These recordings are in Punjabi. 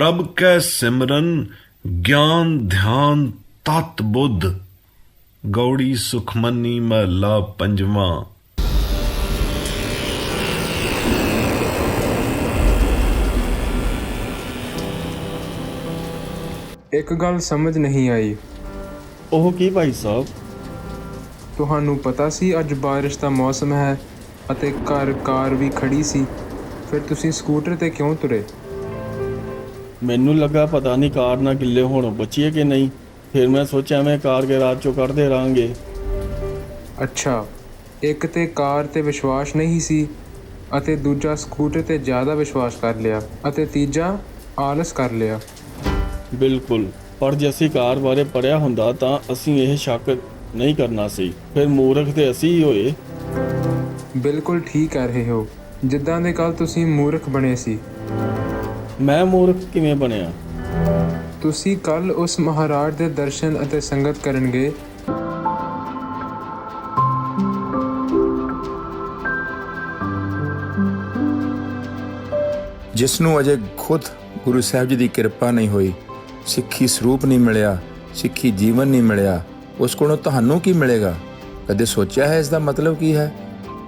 ਪ੍ਰਭ ਕੈ ਸਿਮਰਨ ਗਿਆਨ ਧਿਆਨ ਤਤ ਬੁੱਧ। ਗੌੜੀ ਸੁਖਮਨੀ ਮਹਲਾ ਪੰਜਵਾਂ। ਇੱਕ ਗੱਲ ਸਮਝ ਨਹੀਂ ਆਈ। ਉਹ ਕੀ ਭਾਈ ਸਾਹਿਬ? ਤੁਹਾਨੂੰ ਪਤਾ ਸੀ ਅੱਜ ਬਾਰਿਸ਼ ਦਾ ਮੌਸਮ ਹੈ ਅਤੇ ਘਰ ਕਾਰ ਵੀ ਖੜੀ ਸੀ। ਫਿਰ ਤੁਸੀਂ ਸਕੂਟਰ ਤੇ ਕਿਉਂ ਤੁਰੇ? ਮੈਨੂੰ ਲੱਗਾ ਪਤਾ ਨਹੀਂ ਕਾਰ ਨਾ ਗਿੱਲੇ ਹੋਣ ਬਚੀਏ ਕਿ ਨਹੀਂ। ਫਿਰ ਮੈਂ ਸੋਚਿਆ ਮੈਂ ਕਾਰ ਗੈਰਾਜ ਚੋਂ ਕੱਢਦੇ ਰਾਂਗੇ। ਅੱਛਾ ਇੱਕ ਤੇ ਕਾਰ ਤੇ ਵਿਸ਼ਵਾਸ ਨਹੀਂ ਸੀ ਅਤੇ ਦੂਜਾ ਸਕੂਟਰ ਤੇ ਜ਼ਿਆਦਾ ਵਿਸ਼ਵਾਸ ਕਰ ਲਿਆ ਅਤੇ ਤੀਜਾ ਆਲਸ ਕਰ ਲਿਆ। ਬਿਲਕੁਲ ਪਰ ਜੇ ਅਸੀਂ ਕਾਰ ਬਾਰੇ ਪੜਿਆ ਹੁੰਦਾ ਤਾਂ ਅਸੀਂ ਇਹ ਸ਼ੱਕ ਨਹੀਂ ਕਰਨਾ ਸੀ। ਫਿਰ ਮੂਰਖ ਤੇ ਅਸੀਂ ਹੀ ਹੋਏ। ਬਿਲਕੁਲ ਠੀਕ ਕਹਿ ਰਹੇ ਹੋ। ਜਿੱਦਾਂ ਦੇ ਕੱਲ ਤੁਸੀਂ ਮੂਰਖ ਬਣੇ ਸੀ। ਮੈਂ ਮੂਰਖ ਕਿਵੇਂ ਬਣਿਆ? ਤੁਸੀਂ ਕੱਲ ਉਸ ਮਹਾਰਾਜ ਦੇ ਦਰਸ਼ਨ ਅਤੇ ਸੰਗਤ ਕਰਨਗੇ। ਜਿਸ ਨੂੰ ਅਜੇ ਖੁਦ ਗੁਰੂ ਸਾਹਿਬ ਜੀ ਦੀ ਕਿਰਪਾ ਨਹੀਂ ਹੋਈ ਸਿੱਖੀ ਸਰੂਪ ਨਹੀਂ ਮਿਲਿਆ ਸਿੱਖੀ ਜੀਵਨ ਨਹੀਂ ਮਿਲਿਆ ਉਸ ਕੋਲੋਂ ਤੁਹਾਨੂੰ ਕੀ ਮਿਲੇਗਾ? ਕਦੇ ਸੋਚਿਆ ਹੈ ਇਸ ਦਾ ਮਤਲਬ ਕੀ ਹੈ?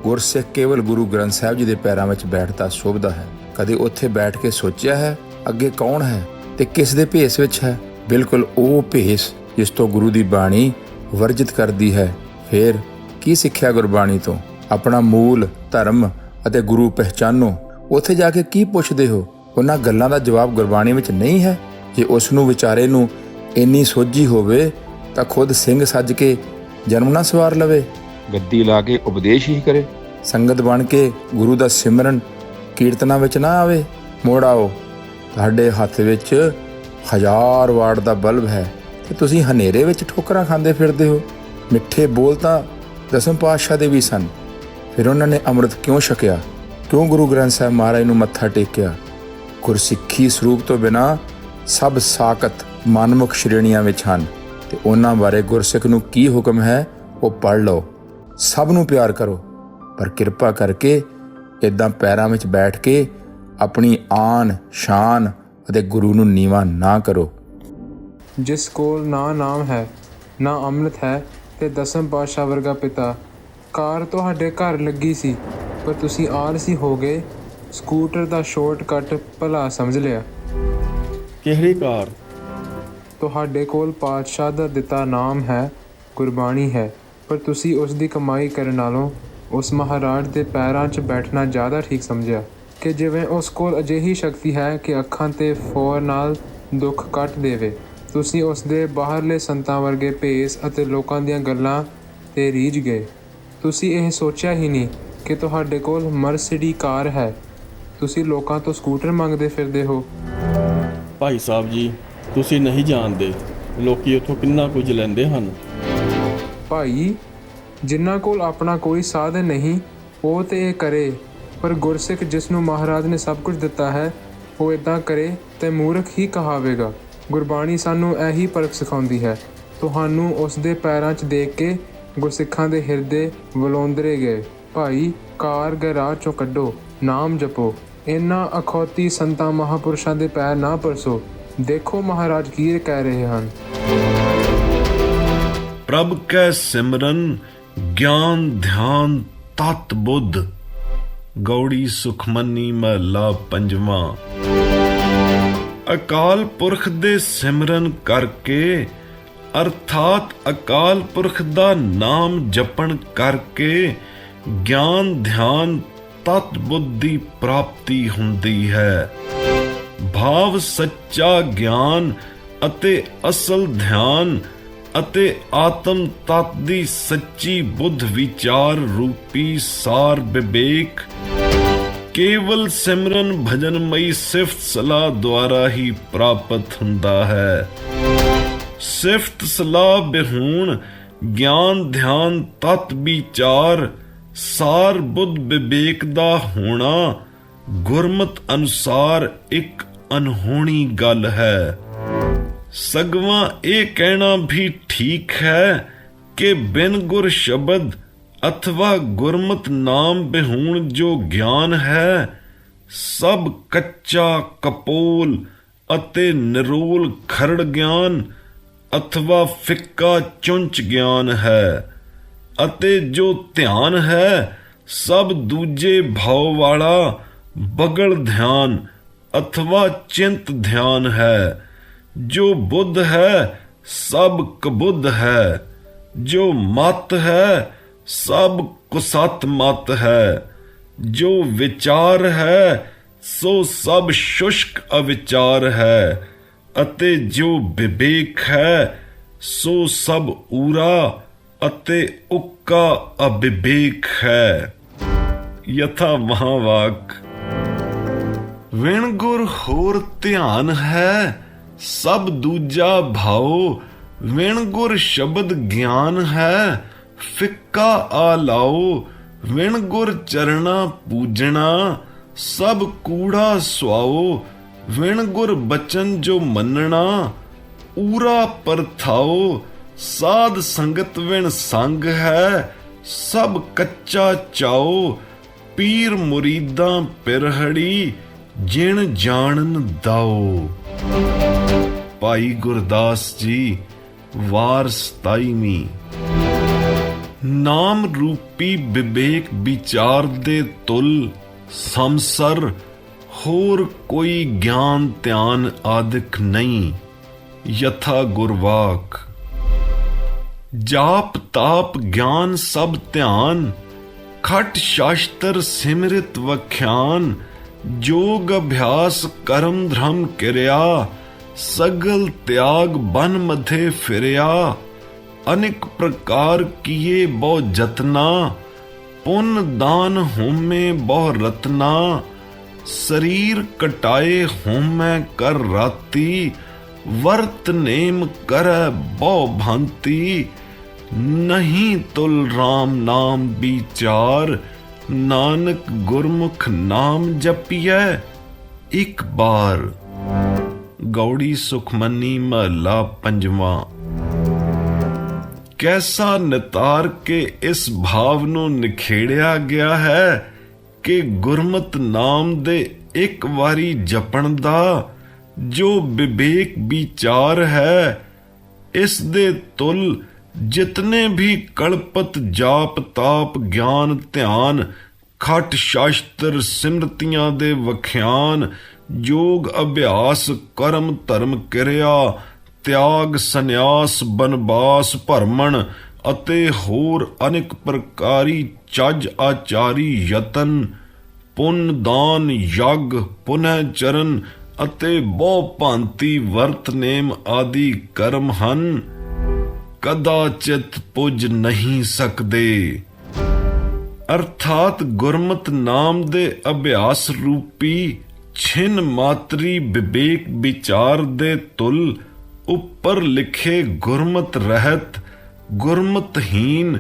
ਗੁਰਸਿੱਖ ਕੇਵਲ ਗੁਰੂ ਗ੍ਰੰਥ ਸਾਹਿਬ ਜੀ ਦੇ ਪੈਰਾਂ ਵਿੱਚ ਬੈਠਦਾ ਸ਼ੋਭਦਾ ਹੈ। ਕਦੇ ਉੱਥੇ ਬੈਠ ਕੇ ਸੋਚਿਆ ਹੈ ਅੱਗੇ ਕੌਣ ਹੈ ਤੇ ਕਿਸ ਦੇ ਭੇਸ ਵਿੱਚ ਹੈ? ਬਿਲਕੁਲ ਉਹ ਭੇਸ ਜਿਸ ਤੋਂ ਗੁਰੂ ਦੀ ਬਾਣੀ ਵਰਜਿਤ ਕਰਦੀ ਹੈ। ਫਿਰ ਕੀ ਸਿੱਖਿਆ ਗੁਰਬਾਣੀ ਤੋਂ? ਆਪਣਾ ਮੂਲ ਧਰਮ ਅਤੇ ਗੁਰੂ ਪਹਿਚਾਨੋ। ਉੱਥੇ ਜਾ ਕੇ ਕੀ ਪੁੱਛਦੇ ਹੋ? ਉਹਨਾਂ ਗੱਲਾਂ ਦਾ ਜਵਾਬ ਗੁਰਬਾਣੀ ਵਿੱਚ ਨਹੀਂ ਹੈ। ਜੇ ਉਸ ਨੂੰ ਵਿਚਾਰੇ ਨੂੰ ਇੰਨੀ ਸੋਝੀ ਹੋਵੇ ਤਾਂ ਖੁਦ ਸਿੰਘ ਸੱਜ ਕੇ ਜਨਮ ਨਾ ਸਵਾਰ ਲਵੇ। ਗੱਦੀ ਲਾ ਕੇ ਉਪਦੇਸ਼ ਹੀ ਕਰੇ। ਸੰਗਤ ਬਣ ਕੇ ਗੁਰੂ ਦਾ ਸਿਮਰਨ ਕੀਰਤਨਾਂ ਵਿੱਚ ਨਾ ਆਵੇ, ਮੋੜ ਆਓ। ਤੁਹਾਡੇ ਹੱਥ ਵਿੱਚ ਹਜ਼ਾਰ ਵਾਟ ਦਾ ਬਲਬ ਹੈ ਤੇ ਤੁਸੀਂ ਹਨੇਰੇ ਵਿੱਚ ਠੋਕਰਾਂ ਖਾਂਦੇ ਫਿਰਦੇ ਹੋ। ਮਿੱਠੇ ਬੋਲ ਤਾਂ ਦਸਮ ਪਾਤਸ਼ਾਹ ਦੇ ਵੀ ਸਨ। ਫਿਰ ਉਹਨਾਂ ਨੇ ਅੰਮ੍ਰਿਤ ਕਿਉਂ ਛਕਿਆ? ਕਿਉਂ ਗੁਰੂ ਗ੍ਰੰਥ ਸਾਹਿਬ ਮਹਾਰਾਜ ਨੂੰ ਮੱਥਾ ਟੇਕਿਆ? ਗੁਰਸਿੱਖੀ ਸਰੂਪ ਤੋਂ ਬਿਨਾ ਸਭ ਸਾਖਤ ਮਨਮੁਖ ਸ਼੍ਰੇਣੀਆਂ ਵਿੱਚ ਹਨ ਤੇ ਉਹਨਾਂ ਬਾਰੇ ਗੁਰਸਿੱਖ ਨੂੰ ਕੀ ਹੁਕਮ ਹੈ ਉਹ ਪੜ ਲਓ। ਸਭ ਨੂੰ ਪਿਆਰ ਕਰੋ, ਪਰ ਕਿਰਪਾ ਕਰਕੇ ਇਦਾਂ ਪੈਰਾਂ ਵਿੱਚ ਬੈਠ ਕੇ ਆਪਣੀ ਆਨ ਸ਼ਾਨ ਅਤੇ ਗੁਰੂ ਨੂੰ ਨੀਵਾ ਨਾ ਕਰੋ। ਜਿਸ ਕੋਲ ਨਾ ਨਾਮ ਹੈ ਨਾ ਅੰਮ੍ਰਿਤ ਹੈ ਤੇ ਦਸਮ ਪਾਤਸ਼ਾਹ ਵਰਗਾ ਪਿਤਾ ਕਾਰ ਤੁਹਾਡੇ ਘਰ ਲੱਗੀ ਸੀ ਪਰ ਤੁਸੀਂ ਆਲਸੀ ਹੋ ਗਏ ਸਕੂਟਰ ਦਾ ਸ਼ਾਰਟਕਟ ਭਲਾ ਸਮਝ ਲਿਆ। ਕਿਹੜੀ ਕਾਰ? ਤੁਹਾਡੇ ਕੋਲ ਪਾਤਸ਼ਾਹ ਦਾ ਦਿੱਤਾ ਨਾਮ ਹੈ ਗੁਰਬਾਣੀ ਹੈ ਪਰ ਤੁਸੀਂ ਉਸ ਦੀ ਕਮਾਈ ਕਰਨ ਨਾਲੋਂ ਉਸ ਮਹਾਰਾਜ ਦੇ ਪੈਰਾਂ 'ਚ ਬੈਠਣਾ ਜ਼ਿਆਦਾ ਠੀਕ ਸਮਝਿਆ ਕਿ ਜਿਵੇਂ ਉਸ ਕੋਲ ਅਜਿਹੀ ਸ਼ਕਤੀ ਹੈ ਕਿ ਅੱਖਾਂ ਤੇ ਫੌਰ ਨਾਲ ਦੁੱਖ ਕੱਟ ਦੇਵੇ ਤੁਸੀਂ ਉਸ ਦੇ ਬਾਹਰਲੇ ਸੰਤਾਂ ਵਰਗੇ ਭੇਸ ਅਤੇ ਲੋਕਾਂ ਦੀਆਂ ਗੱਲਾਂ ਤੇ ਰੀਝ ਗਏ। ਤੁਸੀਂ ਇਹ ਸੋਚਿਆ ਹੀ ਨਹੀਂ ਕਿ ਤੁਹਾਡੇ ਕੋਲ ਮਰਸੀਡੀ ਕਾਰ ਹੈ। ਤੁਸੀਂ ਲੋਕਾਂ ਤੋਂ ਸਕੂਟਰ ਮੰਗਦੇ ਫਿਰਦੇ ਹੋ। ਭਾਈ ਸਾਹਿਬ ਜੀ ਤੁਸੀਂ ਨਹੀਂ ਜਾਣਦੇ ਲੋਕੀ ਉੱਥੋਂ ਕਿੰਨਾ ਕੁਝ ਲੈਂਦੇ ਹਨ। ਭਾਈ ਜਿਨ੍ਹਾਂ ਕੋਲ ਆਪਣਾ ਕੋਈ ਸਾਧਨ ਨਹੀਂ, ਉਹ ਤੇ ਇਹ ਕਰੇ, ਪਰ ਗੁਰਸਿੱਖ ਜਿਸ ਨੂੰ ਮਹਾਰਾਜ ਨੇ ਸਭ ਕੁਝ ਦਿੱਤਾ ਹੈ, ਉਹ ਇਦਾਂ ਕਰੇ ਤੇ ਮੂਰਖ ਹੀ ਕਹਾਵੇਗਾ। ਗੁਰਬਾਣੀ ਸਾਨੂੰ ਇਹੀ ਪਰਖ ਸਿਖਾਉਂਦੀ ਹੈ। ਤੁਹਾਨੂੰ ਉਸ ਦੇ ਪੈਰਾਂ 'ਚ ਦੇਖ ਕੇ ਗੁਰਸਿੱਖਾਂ ਦੇ ਹਿਰਦੇ ਵਲੋਂਦਰੇ ਗਏ। ਭਾਈ ਕਾਰ ਗੈਰਾਜ ਚੋਂ ਕੱਢੋ, ਨਾਮ ਜਪੋ। ਇਨ੍ਹਾਂ ਅਖੌਤੀ ਸੰਤਾਂ ਮਹਾਪੁਰਸ਼ਾਂ ਦੇ ਪੈਰ ਨਾ ਪਰਸੋ। ਦੇਖੋ ਮਹਾਰਾਜ ਕੀ ਕਹਿ ਰਹੇ ਹਨ। ਪ੍ਰਭ ਕੈ ਸਿਮਰਨ ਗਿਆਨ ਧਿਆਨ ਤਤ ਬੁੱਧ ਗੌੜੀ ਸੁਖਮਨੀ ਮਹਲਾ ਪੰਜਵਾਂ ਅਕਾਲ ਪੁਰਖ ਦੇ ਸਿਮਰਨ ਕਰਕੇ ਅਰਥਾਤ ਅਕਾਲ ਪੁਰਖ ਦਾ ਨਾਮ ਜਪਣ ਕਰਕੇ ਗਿਆਨ ਧਿਆਨ ਤਤ ਬੁੱਧੀ ਪ੍ਰਾਪਤੀ ਹੁੰਦੀ ਹੈ ਭਾਵ ਸੱਚਾ ਗਿਆਨ ਅਤੇ ਅਸਲ ਧਿਆਨ ਅਤੇ ਆਤਮ ਤਤ ਦੀ ਸੱਚੀ ਬੁੱਧ ਵਿਚਾਰ ਰੂਪੀ ਸਾਰ ਵਿਵੇਕ। ਕੇਵਲ ਸਿਮਰਨ ਭਜਨਮਈ ਸਿਫਤ ਸਲਾਹ ਦੁਆਰਾ ਹੀ ਪ੍ਰਾਪਤ ਹੁੰਦਾ ਹੈ। ਸਿਫਤ ਸਲਾਹ ਬਿਹੂਣ, ਗਿਆਨ, ਧਿਆਨ, ਤਤ ਵਿਚਾਰ, ਸਾਰ ਬੁੱਧ ਵਿਵੇਕ ਦਾ ਹੋਣਾ ਗੁਰਮਤ ਅਨੁਸਾਰ ਇੱਕ ਅਨਹੋਣੀ ਗੱਲ ਹੈ। ਸਗਵਾ ਇਹ ਕਹਿਣਾ ਵੀ ਠੀਕ ਹੈ ਕਿ ਬਿਨ ਗੁਰ ਸ਼ਬਦ ਅਥਵਾ ਗੁਰਮਤ ਨਾਮ ਬਿਹੂਣ ਜੋ ਗਿਆਨ ਹੈ, ਸਭ ਕੱਚਾ ਕਪੋਲ ਅਤੇ ਨਿਰੋਲ ਖਰੜ ਗਿਆਨ ਅਥਵਾ ਫਿੱਕਾ ਚੁੰਚ ਗਿਆਨ ਹੈ ਅਤੇ ਜੋ ਧਿਆਨ ਹੈ, ਸਭ ਦੂਜੇ ਭਾਵ ਵਾਲਾ ਬਗਲ ਧਿਆਨ ਅਥਵਾ ਚਿੰਤ ਧਿਆਨ ਹੈ। ਜੋ ਬੁੱਧ ਹੈ ਸਭ ਕਬੁੱਧ ਹੈ ਜੋ ਮਤ ਹੈ ਸਭ ਕੁਸਤ ਮਤ ਹੈ ਜੋ ਵਿਚਾਰ ਹੈ ਸੋ ਸਭ ਸ਼ੁਸ਼ਕ ਅਵਿਚਾਰ ਹੈ ਅਤੇ ਜੋ ਵਿਵੇਕ ਹੈ ਸੋ ਸਭ ਊਰਾ ਅਤੇ ਉੱਕਾ ਅਵਿਵੇਕ ਹੈ ਯਥਾ ਮਹਾਵਾਕ ਵਿਣ ਗੁਰ ਹੋਰ ਧਿਆਨ ਹੈ ਸਭ ਦੂਜਾ ਭਾਉ, ਵਿਣ ਗੁਰ ਸ਼ਬਦ ਗਿਆਨ ਹੈ, ਫਿੱਕਾ ਆ ਲਾਓ ਵਿਣ ਗੁਰ ਚਰਣਾ ਪੂਜਣਾ, ਸਭ ਕੂੜਾ ਸੁਆਓ ਵਿਣ ਗੁਰ ਬਚਨ ਜੋ ਮੰਨਣਾ, ਊਰਾ ਪਰਥਾਓ ਸਾਧ ਸੰਗਤ ਵਿਣ ਸੰਗ ਹੈ, ਸਭ ਕੱਚਾ ਚਾਓ ਪੀਰ ਮੁਰੀਦਾਂ ਪਿਰਹੜੀ, ਜਿਣ ਜਾਣਨ ਦਾਓ ਭਾਈ ਗੁਰਦਾਸ ਜੀ, ਵਾਰ 27ਵੀਂ ਨਾਮ ਰੂਪੀ ਵਿਵੇਕ ਵਿਚਾਰ ਦੇ ਤੁਲ, ਸੰਸਰ, ਹੋਰ ਕੋਈ ਗਿਆਨ ਧਿਆਨ ਆਦਿਕ ਨਹੀਂ, ਯਥਾ ਗੁਰਵਾਕ। ਜਾਪ ਤਾਪ ਗਿਆਨ ਸਭ ਧਿਆਨ, ਖਟ ਸ਼ਾਸਤਰ ਸਿਮਰਿਤ ਵਖਿਆਨ ਜੋਗ ਅਭਿਆਸ ਕਰਮ ਧਰਮ ਕਿਰਿਆ ਸਗਲ ਤਿਆਗ ਬਨ ਮਧੇ ਫਿਰਿਆ ਅਨੇਕ ਪ੍ਰਕਾਰ ਕੀਏ ਬਹੁ ਜਤਨਾ ਪੁੰਨ ਦਾਨ ਹੋਮੇ ਬਹੁ ਰਤਨਾ ਸਰੀਰ ਕਟਾਏ ਹੋਮੈ ਕਰ ਰਾਤੀ ਵਰਤ ਨੇਮ ਕਰੈ ਬਹੁ ਭਾਂਤੀ ਨਹੀਂ ਤੁਲ RAM ਨਾਮ ਵਿਚਾਰ ਨਾਨਕ ਗੁਰਮੁਖ ਨਾਮ ਜਪੀਐ, ਇੱਕ ਬਾਰ ਗੌੜੀ ਸੁਖਮਨੀ ਮਹਲਾ ਪੰਜਵਾਂ। ਕੈਸਾ ਨਿਤਾਰ ਕੇ ਇਸ ਭਾਵ ਨੂੰ ਨਿਖੇੜਿਆ ਗਿਆ ਹੈ ਕਿ ਗੁਰਮਤ ਨਾਮ ਦੇ ਇੱਕ ਵਾਰੀ ਜਪਣ ਦਾ ਜੋ ਵਿਵੇਕ ਵਿਚਾਰ ਹੈ, ਇਸ ਦੇ ਤੁਲ ਜਿਤਨੇ ਵੀ ਕਲਪਤ, ਜਾਪ, ਤਾਪ, ਗਿਆਨ, ਧਿਆਨ, ਖਟ ਸ਼ਾਸਤਰ, ਸਿਮਰਤੀਆਂ ਦੇ ਵਖਿਆਨ ਯੋਗ ਅਭਿਆਸ, ਕਰਮ, ਧਰਮ, ਕਿਰਿਆ, ਤਿਆਗ, ਸੰਨਿਆਸ, ਬਨਵਾਸ, ਭਰਮਣ ਅਤੇ ਹੋਰ ਅਨੇਕ ਪ੍ਰਕਾਰੀ ਚੱਜ, ਆਚਾਰੀ, ਯਤਨ, ਪੁੰਨ, ਦਾਨ, ਯਗ, ਪੁਨਹ ਚਰਨ ਅਤੇ ਬਹੁ ਭਾਂਤੀ ਵਰਤ ਨੇਮ ਆਦਿ ਕਰਮ ਹਨ। ਕਦਾਚਿਤ ਪੁੱਜ ਨਹੀਂ ਸਕਦੇ। ਅਰਥਾਤ ਗੁਰਮਤ ਨਾਮ ਦੇ ਅਭਿਆਸ ਰੂਪੀ ਛਿਨ ਮਾਤਰੀ ਵਿਵੇਕ ਵਿਚਾਰ ਦੇ ਤੁਲ ਉੱਪਰ ਲਿਖੇ ਗੁਰਮਤ ਰਹਿਤ, ਗੁਰਮਤਹੀਨ,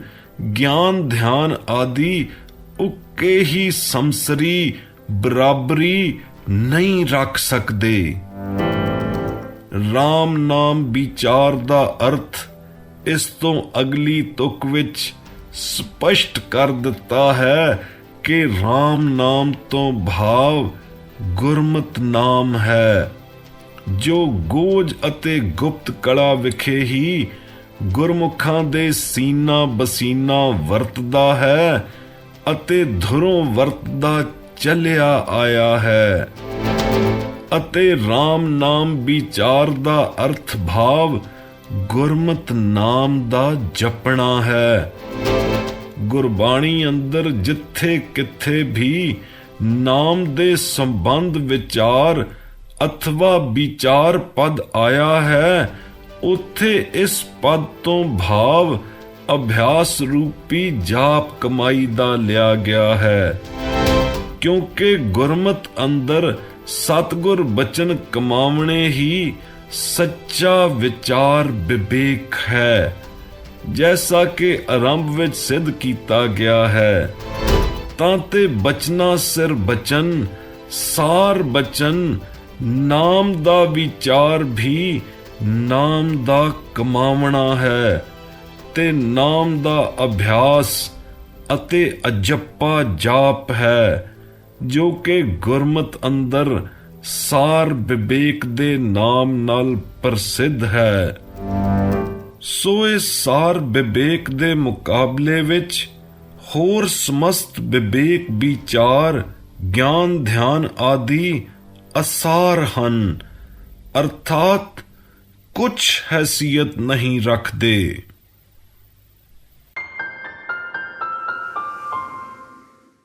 ਗਿਆਨ ਧਿਆਨ ਆਦਿ ਉੱਕੇ ਹੀ ਸੰਸਰੀ, ਬਰਾਬਰੀ ਨਹੀਂ ਰੱਖ ਸਕਦੇ। RAM ਨਾਮ ਵਿਚਾਰ ਦਾ ਅਰਥ ਇਸ ਤੋਂ ਅਗਲੀ ਤੁਕ ਵਿੱਚ ਸਪਸ਼ਟ ਕਰ ਦਿੱਤਾ ਹੈ ਕਿ RAM ਨਾਮ ਤੋਂ ਭਾਵ ਗੁਰਮਤ ਨਾਮ ਹੈ, ਜੋ ਗੋਜ ਅਤੇ ਗੁਪਤ ਕਲਾ ਵਿਖੇ ਹੀ ਗੁਰਮੁਖਾਂ ਦੇ ਸੀਨਾ ਬਸੀਨਾ ਵਰਤਦਾ ਹੈ ਅਤੇ ਧੁਰੋਂ ਵਰਤਦਾ ਚੱਲਿਆ ਆਇਆ ਹੈ। ਅਤੇ RAM ਨਾਮ ਵਿਚਾਰ ਦਾ ਅਰਥ ਭਾਵ ਗੁਰਮਤ ਨਾਮ ਦਾ ਜਪਣਾ ਹੈ। ਗੁਰਬਾਣੀ ਅੰਦਰ ਜਿੱਥੇ ਕਿੱਥੇ ਵੀ ਨਾਮ ਦੇ ਸੰਬੰਧ ਵਿਚਾਰ ਅਥਵਾ ਵਿਚਾਰ ਪਦ ਆਇਆ ਹੈ, ਉੱਥੇ ਇਸ ਪਦ ਤੋਂ ਭਾਵ ਅਭਿਆਸ ਰੂਪੀ ਜਾਪ ਕਮਾਈ ਦਾ ਲਿਆ ਗਿਆ ਹੈ। ਕਿਉਂਕਿ ਗੁਰਮਤ ਅੰਦਰ ਸਤਗੁਰ ਬਚਨ ਕਮਾਵਣੇ ਹੀ ਸੱਚਾ ਵਿਚਾਰ ਵਿਵੇਕ ਹੈ, ਜੈਸਾ ਕਿ ਆਰੰਭ ਵਿੱਚ ਸਿੱਧ ਕੀਤਾ ਗਿਆ ਹੈ। ਤਾਂ ਤੇ ਬਚਨਾ ਸਿਰ ਬਚਨ, ਸਾਰ ਬਚਨ, ਨਾਮ ਦਾ ਵਿਚਾਰ ਵੀ ਨਾਮ ਦਾ ਕਮਾਵਣਾ ਹੈ ਤੇ ਨਾਮ ਦਾ ਅਭਿਆਸ ਅਤੇ ਅਜੱਪਾ ਜਾਪ ਹੈ, ਜੋ ਕਿ ਗੁਰਮਤ ਅੰਦਰ ਸਾਰ ਵਿਵੇਕ ਦੇ ਨਾਮ ਨਾਲ ਪ੍ਰਸਿੱਧ ਹੈ। ਸੋ ਇਸ ਸਾਰ ਵਿਵੇਕ ਦੇ ਮੁਕਾਬਲੇ ਵਿੱਚ ਹੋਰ ਸਮਸਤ ਵਿਵੇਕ ਵਿਚਾਰ, ਗਿਆਨ, ਧਿਆਨ ਆਦਿ ਅਸਾਰ ਹਨ। ਅਰਥਾਤ ਕੁਛ ਹੈਸੀਅਤ ਨਹੀਂ ਰੱਖਦੇ।